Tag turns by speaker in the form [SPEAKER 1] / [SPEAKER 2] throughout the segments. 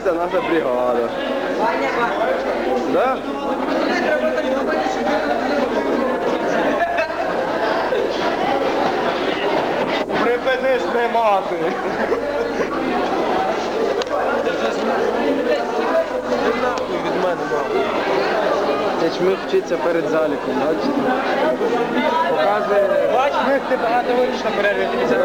[SPEAKER 1] Вся наша бригада. Да? Припини знімати. від мене, мама. Це вчиться перед заліком, бачите? Показує. Бач, чмих, ти багато вийдеш на перерві, тобі це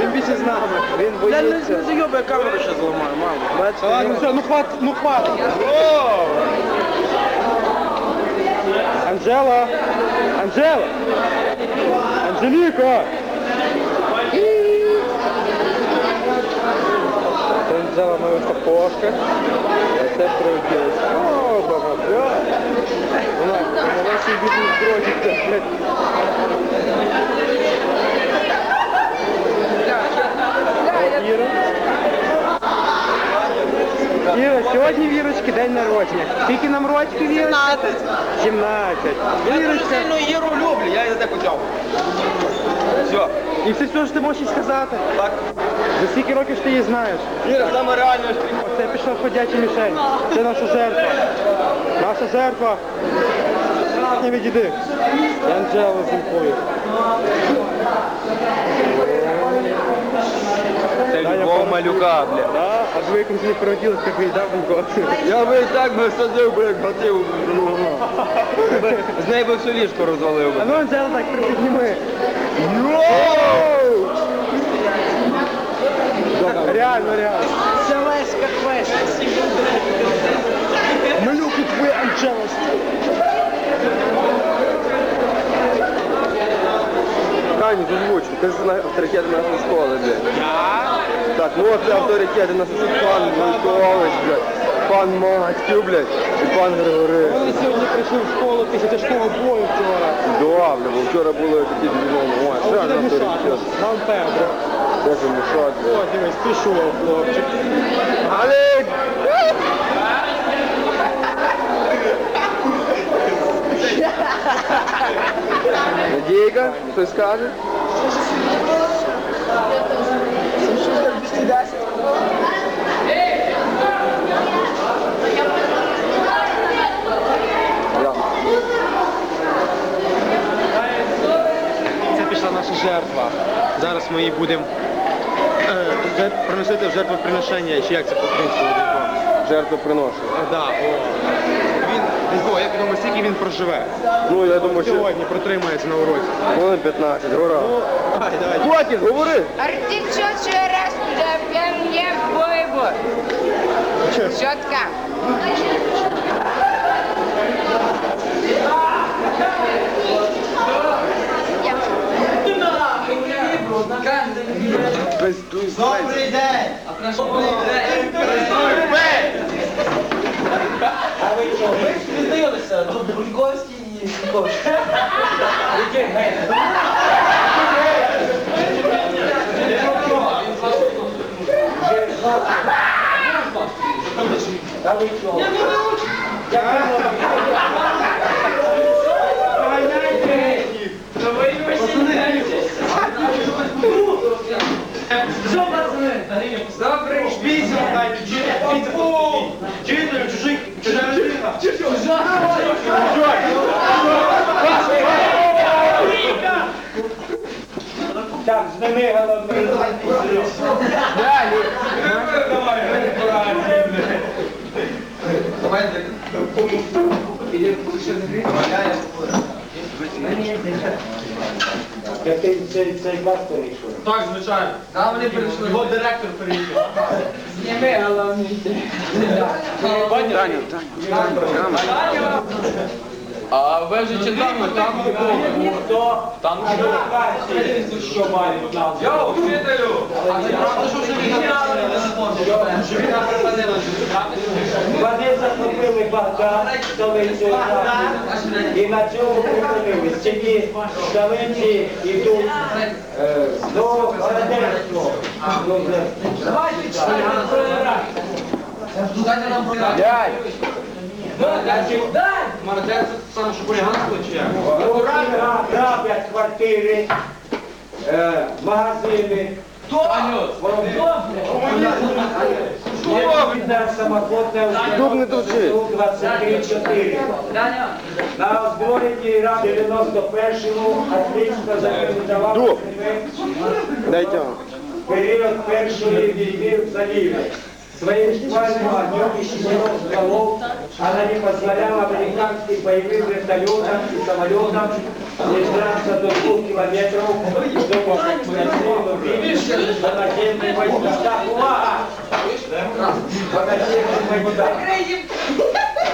[SPEAKER 1] Він більше з нами, він боїться.
[SPEAKER 2] я камеру ще зламаю, мама.
[SPEAKER 1] Бачите,
[SPEAKER 2] Ладно, все, ну хват, ну хват. Анжела! Анжела! Анжеліка! Це Анжела моя сапожка. А це прилетілось. О, баба, бля. Вона, вона свій бізнес дротик, Іра. Сьогодні Вірочки день народження. Скільки нам рочків, Вірочка? 17. Я Вірочка.
[SPEAKER 1] Іру люблю, я її те почав. Все.
[SPEAKER 2] І все, що ж ти можеш їй сказати?
[SPEAKER 1] Так.
[SPEAKER 2] За скільки років ж ти її знаєш?
[SPEAKER 1] Іра, саме реально.
[SPEAKER 2] Оце пішла ходяча мішень. Це наша жертва. Наша жертва. Не відійди. Анджела зімкує.
[SPEAKER 1] Це любов малюка, бля.
[SPEAKER 2] Да, а ви якось не природились, як їй дав
[SPEAKER 1] Я би і так би садив, би, як хотів. З нею би всю ліжку розвалив
[SPEAKER 2] А ну, Анджела, так припідніми.
[SPEAKER 1] Йоу!
[SPEAKER 2] Реально, реально.
[SPEAKER 3] Селеська квест.
[SPEAKER 2] Малюку твоя Анджела.
[SPEAKER 1] Кані, зазвучу, ти ж на авторитети нашої школи, блядь. Так, ну от авторитети нашої пан Миколаївич, блядь, пан Матьків, блядь, і пан Григорий.
[SPEAKER 2] Вони сьогодні прийшли в школу після тяжкого бою вчора.
[SPEAKER 1] Да, бля, бо вчора були такі дві Ой,
[SPEAKER 2] А
[SPEAKER 1] ще один авторитет.
[SPEAKER 2] Нам Педро.
[SPEAKER 1] Як він мішати?
[SPEAKER 2] О, дивись, пішов хлопчик.
[SPEAKER 1] Але... Надійка, хтось скаже?
[SPEAKER 2] Це пішла наша жертва. Зараз ми її будемо е, приносити в жертвоприношення, чи як це по-українськи?
[SPEAKER 1] Жертвоприношення.
[SPEAKER 2] Е, Да. Він, о, як відомо, скільки він проживе.
[SPEAKER 1] Ну, я думаю, що
[SPEAKER 2] Сьогодні протримається на уроці.
[SPEAKER 1] хвилин 15, гора.
[SPEAKER 2] Давай, давай.
[SPEAKER 1] Хватить, говори!
[SPEAKER 4] Артичок ще раз зап'ям є бойбо. Чотка.
[SPEAKER 3] Добрий день! А ви що, ви спізнилися? Бульковський і Бульковський. Який гей? А ви що?
[SPEAKER 2] Добре,
[SPEAKER 3] ти цей, цей перейшов?
[SPEAKER 2] Так, звичайно. Там вони перейшли. Його директор перейшов.
[SPEAKER 3] Зніми головний.
[SPEAKER 1] Таню, Таню.
[SPEAKER 2] А ви вже читали, там
[SPEAKER 3] Хто?
[SPEAKER 2] Там
[SPEAKER 3] Що має?
[SPEAKER 2] Йоу, вчителю! А це правда, що вже Що війна припинилася?
[SPEAKER 3] Вони захопили Багдад, столицю і на цьому припинились. Ці столиці йдуть е, до Городецького.
[SPEAKER 2] Дайте нам
[SPEAKER 1] Дядь!
[SPEAKER 2] Мародець це саме чи як?
[SPEAKER 3] Квартири, магазини,
[SPEAKER 1] Дуб не товчи.
[SPEAKER 5] 23-4. На озброєнні рад 91-му отлично запам'ятував
[SPEAKER 1] Дуб.
[SPEAKER 5] себе
[SPEAKER 1] Дай тягу.
[SPEAKER 5] период першої війни в заливе Своим шквальным огнем и щитом стволов она не позволяла американским боевым вертолетам и самолетам снижаться до двух километров до по наземным войскам. Так, увага! По наземным войскам.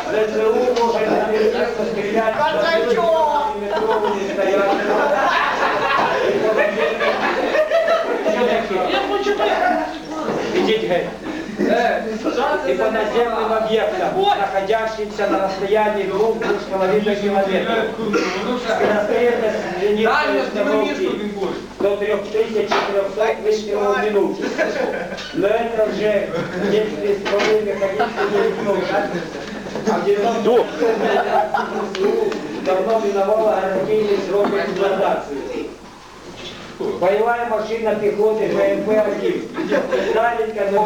[SPEAKER 5] ЗСУ может наверняка стрелять за миллиметровыми снарядами. Идите, геть. И по наземным объектам, находящимся на расстоянии двух двух с половиной километров. Скорострельность зенитной установки до 3400 выстрелов в минуту. Но это уже если стволы механически не нужно. А в 90 давно миновала гарантийный срок эксплуатации. Боевая машина пехоты БМП-1. Даленько на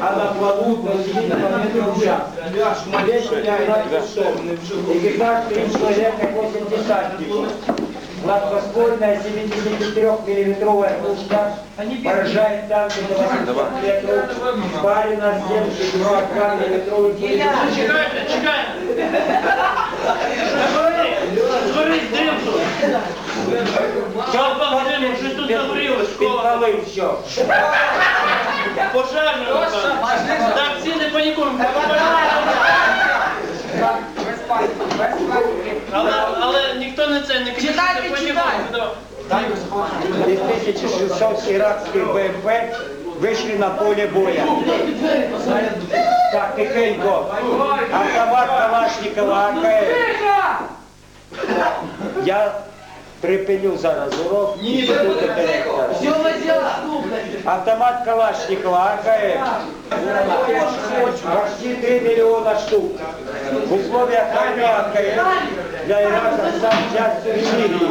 [SPEAKER 5] А на плаву возле момента ужас. Здесь умирает Экипаж 3 человека 8 десантников. Гладкоствольная 74-миллиметровая пушка поражает танки до 800 метров, спарена 72-миллиметровый пулемет.
[SPEAKER 3] Чекай, чекай! Згорить дим! Димку. Жалко диму, щось тут загорілось, школа.
[SPEAKER 5] Підпалив все.
[SPEAKER 3] Пожежна. Так, всі не панікуємо. Але, але ніхто не це не кричить, не панікуємо.
[SPEAKER 5] Из 1600 иракских БМП вышли на поле боя. Так, тихенько. Автомат Калашникова АКС. Я припиню зараз урок. Ні, Автомат Калашникова АКС. Почти 3 миллиона штук. В условиях войны АКС для Ирака стал частью религии.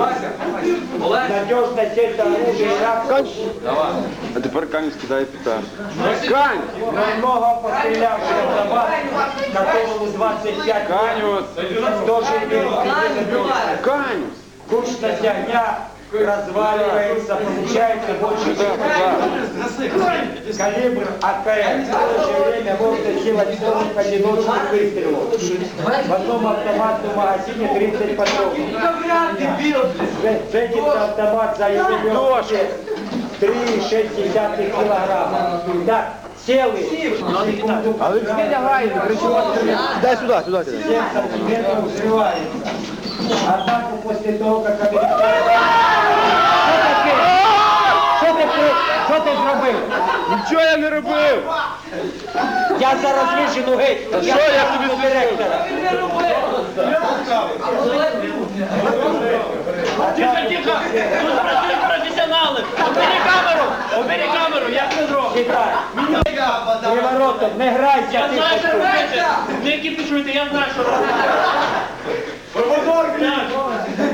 [SPEAKER 5] Надежно сеть оружия Ирака
[SPEAKER 1] А тепер камінь скидає піта. Кань!
[SPEAKER 5] Намного пострелявший автомат, которому 25
[SPEAKER 1] Канют!
[SPEAKER 5] тоже имеет
[SPEAKER 1] Кань!
[SPEAKER 5] Кучность огня разваливается, получается больше, чем калибр АКМ. В то же время можно сделать 40 одиночных выстрелов. В одном автоматном магазине 30 патронов. Ценится автомат за вес 3,6 килограмма. Так, сели.
[SPEAKER 1] Лягай, не кричи. Дай сюди, сюди.
[SPEAKER 5] 7 сантиметров взрывается. Однако после того, как американцы... Що ти, що ти зробив?
[SPEAKER 1] Нічого я не робив!
[SPEAKER 5] Я зараз вижену геть.
[SPEAKER 1] що я тобі
[SPEAKER 5] зроблю директора.
[SPEAKER 3] Тихо, тихо. Тут працюють професіонали. Обери камеру. Обери камеру, як це?
[SPEAKER 5] Читай. Приворотом, не грайся,
[SPEAKER 3] Я
[SPEAKER 5] ти
[SPEAKER 3] знаю, що робити. Не кіпішуйте, я знаю, що робити. Проводок,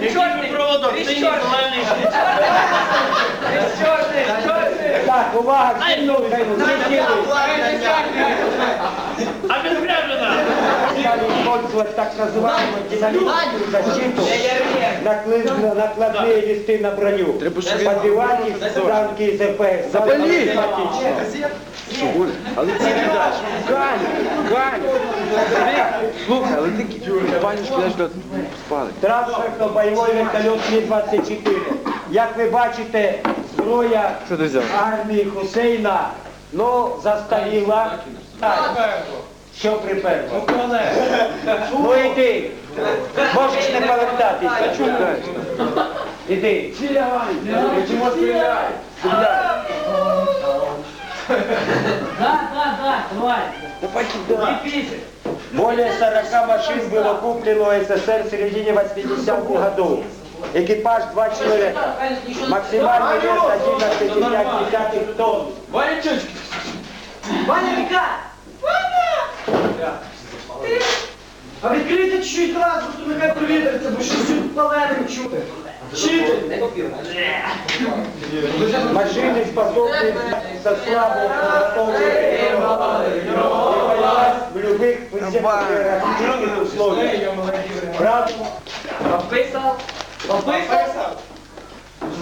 [SPEAKER 3] Який проводок? Це індивідуальний.
[SPEAKER 5] Так, увага, всі слухаємо, всі сіли.
[SPEAKER 3] А підгряблена.
[SPEAKER 5] Стали использовать так называемую динамическую защиту, накли- накладные листы на броню. Подбивать их в танки и ЗП.
[SPEAKER 1] Запали! Оля? Але ти кидаєш. Кань! Кань! Слухай, але ти пані коли спали.
[SPEAKER 5] Транспортно-бойовий вертольот Мі-24. Як ви бачите, зброя
[SPEAKER 1] Що ти взяв?
[SPEAKER 5] армії Хусейна, ну, застаріла. Так. Що приперло? Ну йди. Можеш не повертатися. Іди.
[SPEAKER 1] Чому стріляй?
[SPEAKER 5] Более 40 машин было куплено СССР в середине 80-х годов. Экипаж два человека. Максимальный вес 11,5 тонн.
[SPEAKER 3] Ваня, Віка! А відкрийте чуть-чуть клас, просто нехай провітриться, бо щось тут паленим чути. Чути?
[SPEAKER 5] Машины способны со слабого подготовки воевать в любых высокотехнологических условиях. Правда?
[SPEAKER 3] Пописав? Пописав?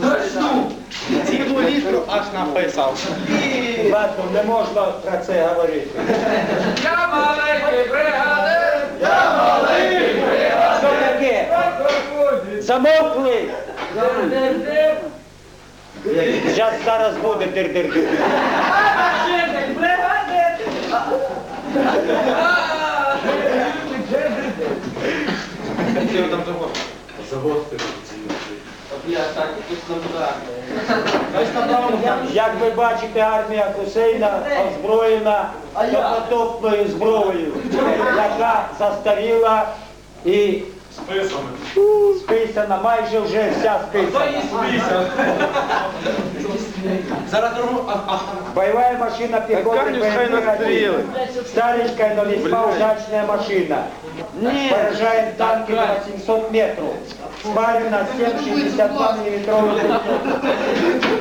[SPEAKER 3] Дожду.
[SPEAKER 2] Цілу літру аж написав.
[SPEAKER 5] Ладно, не можна про це говорити.
[SPEAKER 3] Я маленький бригадир.
[SPEAKER 5] Що таке? Замовкли! Зараз зараз буде дир-дир-дир. Як ви бачите, армія Хусейна озброєна допотопною зброєю, яка застаріла і списано. Списана, майже вже вся списана. Та і списано. Зараз другу. А, а, Боевая машина пехоты
[SPEAKER 1] БМП-1.
[SPEAKER 5] Старенькая, но весьма удачная машина. Поражаем танки на 700 метров. Спарим на 7,62 миллиметровых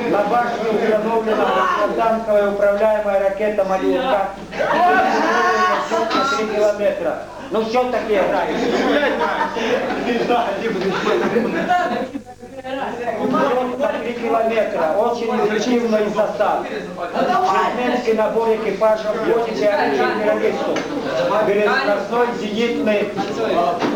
[SPEAKER 5] На башне установлена танковая управляемая ракета «Мариука». 4 километра. Ну что такие играешь? по 3 километра. Очень эффективный состав. Шестнадцатый набор экипажа вводите артиллеристу. Перескоростной зенитный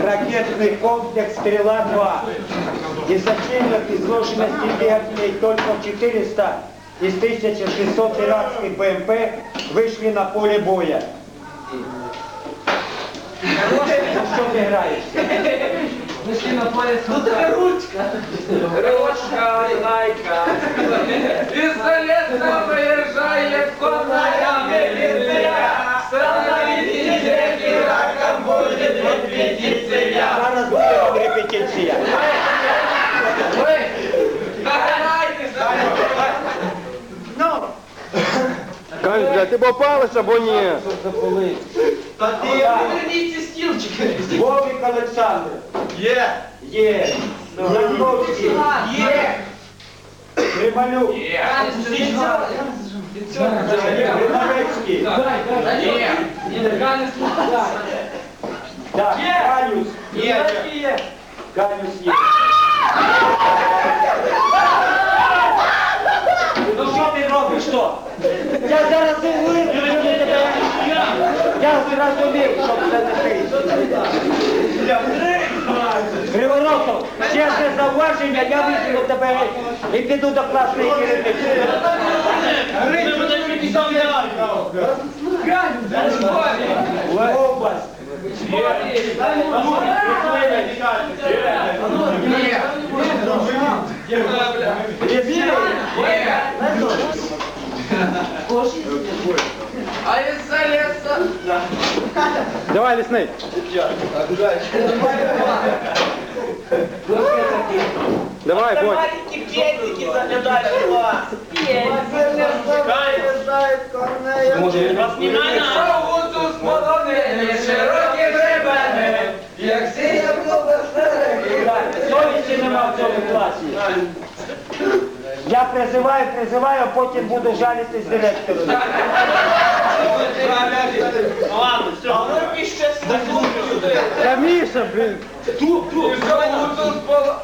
[SPEAKER 5] ракетный комплекс «Стрела-2». Из активных изложенностей верхней только 400 из 1600 иракских БМП вышли на поле боя. Ну что ты играешь?
[SPEAKER 3] Ну така ручка. Ручка, лайка. Пістолетна виїжджає конная міліція. Становитесь, Іраком буде репетиція.
[SPEAKER 5] Зараз буде репетиція.
[SPEAKER 3] Ви, нагинайтеся.
[SPEAKER 1] Ти попалиш або ні?
[SPEAKER 3] Та ти.
[SPEAKER 5] Вовик Олександр.
[SPEAKER 2] Є!
[SPEAKER 5] Є. Янковський.
[SPEAKER 3] Є.
[SPEAKER 5] Гринавецький. Так, Ганюс.
[SPEAKER 2] Є!
[SPEAKER 5] Ганюс є. Ну що ти робиш, що? Я зараз і. Я зрозумів, що це не ти. Криворотов, чесне зауваження, я визволю тебе і піду до класної керівниці. Область.
[SPEAKER 3] А із залеса.
[SPEAKER 1] Давай, лісний. Давай, Бодь.
[SPEAKER 3] Маленькие педики заглядали в вас. Широкі як сія
[SPEAKER 5] Совісті нема в цьому класі. Я призиваю, призиваю, а потім буду жалітись директору.
[SPEAKER 3] Ладно, все. А руки ще слухають.
[SPEAKER 1] Та Міша, блін.
[SPEAKER 3] Соусу з полонини.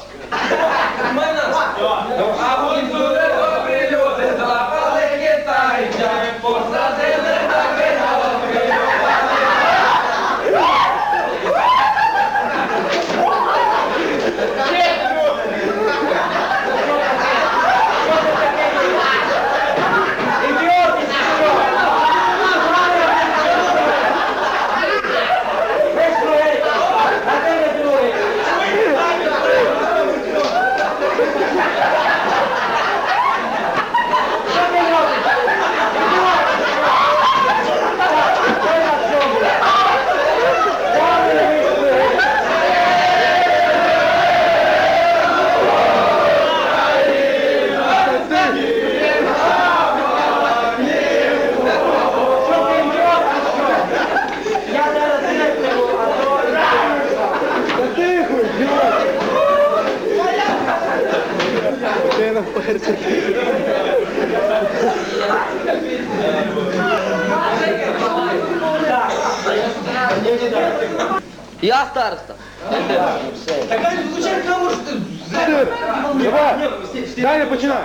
[SPEAKER 3] А гуцули добрі люди, запали китайця, посадили на вино.
[SPEAKER 5] Ідіоти, чи що? Ви ж другий, а де ви другий?
[SPEAKER 6] Староста.
[SPEAKER 2] Давай, далі починай.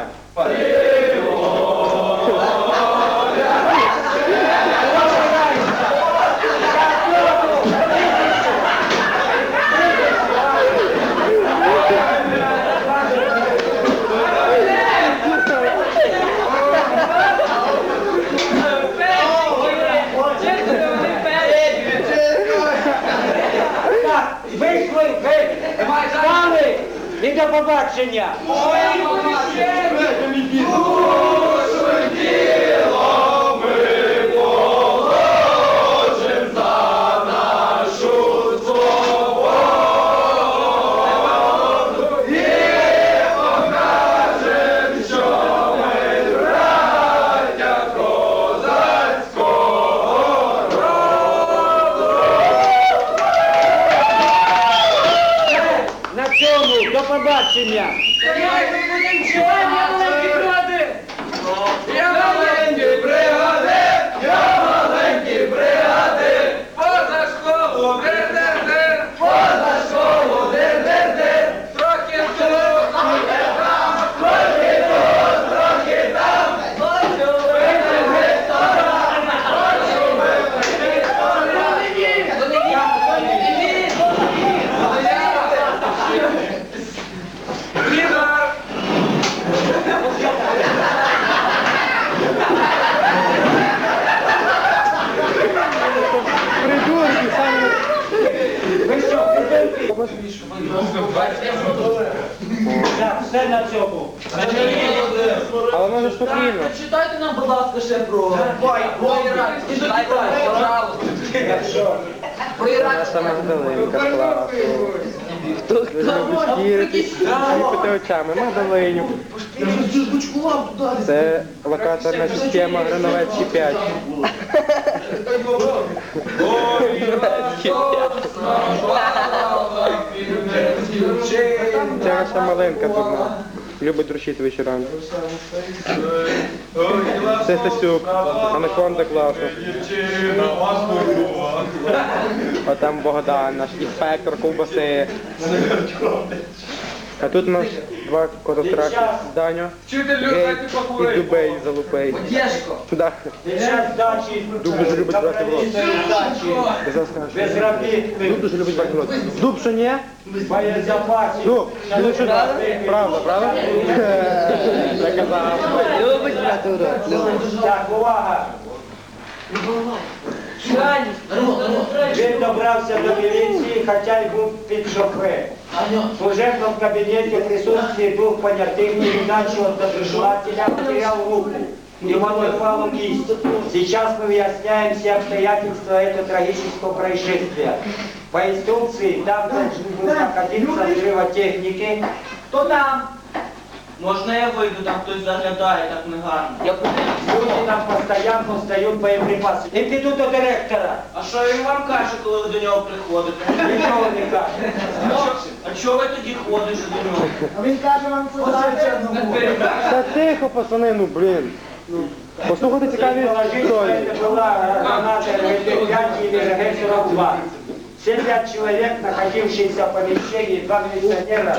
[SPEAKER 5] Так, вийшли, ви, стали і до побачення. На Так, все на цьому.
[SPEAKER 2] Але може спокійно.
[SPEAKER 6] Читайте нам, будь ласка, ще про Читайте, пожалуйста. Про Ірак.
[SPEAKER 2] Саме Магдалинка класу. Ви шкіритись, сліпити очами. Магдалиню. Це локаторна система Грановецький 5. Це наша маленька дурна. Любить дручити вечорами. Це Стасюк, анаконда класу. А там Богдан, наш інспектор ковбаси. А тут у нас два котострахи. Даня, Гей і Дубей залупей. Да. Дуб дуже любить брати в рот. Ти зараз. Дуб дуже любить брати в рот. Дуб, що ні? Дуб, ти ну що Правда, правда?
[SPEAKER 6] Любить брати урок.
[SPEAKER 5] Так, увага. Він добрався до міліції, хоча й був під шофе. В служебном кабинете в присутствии двух понятых передачи от доброжелателя потерял руку. Ему оторвало кисть. Сейчас мы выясняем все обстоятельства этого трагического происшествия. По инструкции там должны будут находиться взрывотехники. Кто там?
[SPEAKER 6] Можна я вийду, там хтось заглядає, так негарно. Я
[SPEAKER 5] Люди там постоянно встают боеприпасы. Института директора.
[SPEAKER 6] А що він вам каже, коли ви до нього приходите?
[SPEAKER 5] Нічого не каже.
[SPEAKER 6] А чого ви тоді ходите до нього?
[SPEAKER 2] Та тихо, пацани, ну блін. Послухайте цікаві історії.
[SPEAKER 5] Это была граната РГД-5 или РГД-42. 70 человек, находившиеся в помещении, два милиционера,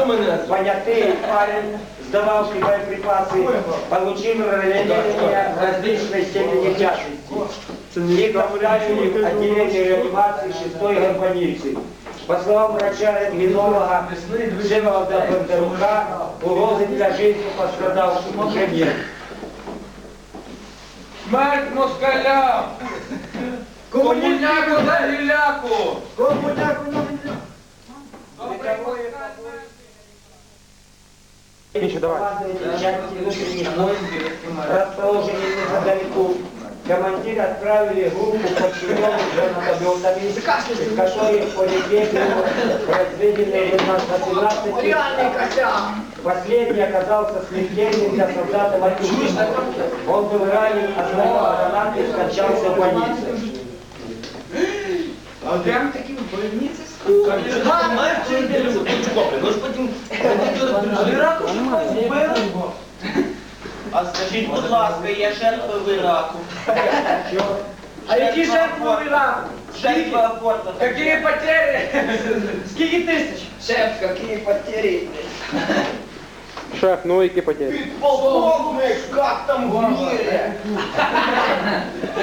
[SPEAKER 5] понятые, парень, сдававший боеприпасы, получил ранения различной степени тяжести. Их доставили в отделение реанимации 6-й горбаницы. По словам врача-рентгенолога Всеволода Бондарука, угрозы для жизни пострадавших уже нет.
[SPEAKER 7] Смерть москалям! Комуняку за гіляку!
[SPEAKER 2] Інше, давай.
[SPEAKER 5] Части внутренних войск, расположенные неподалеку. Командир отправили группу подчиненных гранатометами, которые полетели в разведенные 18 Последний оказался смертельным для солдата Матюшина. Он был ранен от снаряда гранаты и скончался в больнице.
[SPEAKER 6] Ми ж потім Ірак вбили.
[SPEAKER 3] Скажіть, будь ласка, є жертви в Іраку.
[SPEAKER 5] А які жертви в Іраку?
[SPEAKER 3] Жертви аборта.
[SPEAKER 7] Какие потери?
[SPEAKER 5] Скільки тисяч?
[SPEAKER 6] Шеф, какие потери.
[SPEAKER 2] Шеф, ну які потери?
[SPEAKER 6] Полковник, как там в мире?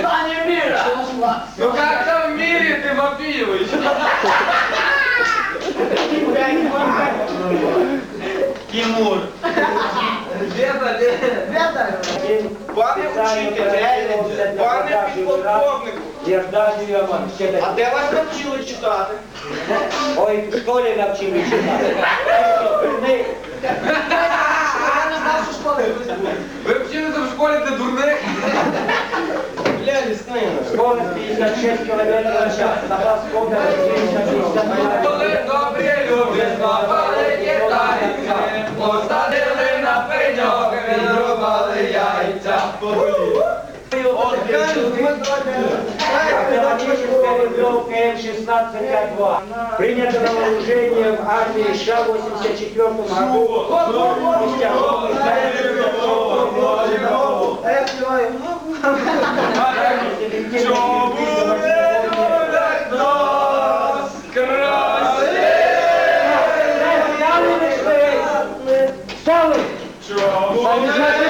[SPEAKER 3] Пані Міра!
[SPEAKER 7] Ну как там в мире, ты Вапиевич?
[SPEAKER 3] Тимур!
[SPEAKER 6] Ребята, ребята,
[SPEAKER 5] Пане
[SPEAKER 6] учитель, реально,
[SPEAKER 5] Єрдадію Яман.
[SPEAKER 6] А де вас навчили читати?
[SPEAKER 5] Ой, в школі навчили читати.
[SPEAKER 7] Ви вчилися в школі для дурних?
[SPEAKER 6] Бля, ліснина.
[SPEAKER 5] Скорость 56 км на час. Запас хода 450
[SPEAKER 7] Коли добрі люди злапали китайця, посадили на пеньок, відрубали яйця.
[SPEAKER 5] М-16К2. Принято на вооружение в армии США в 84 году. Чего будет нас красить? Стало! Чего будет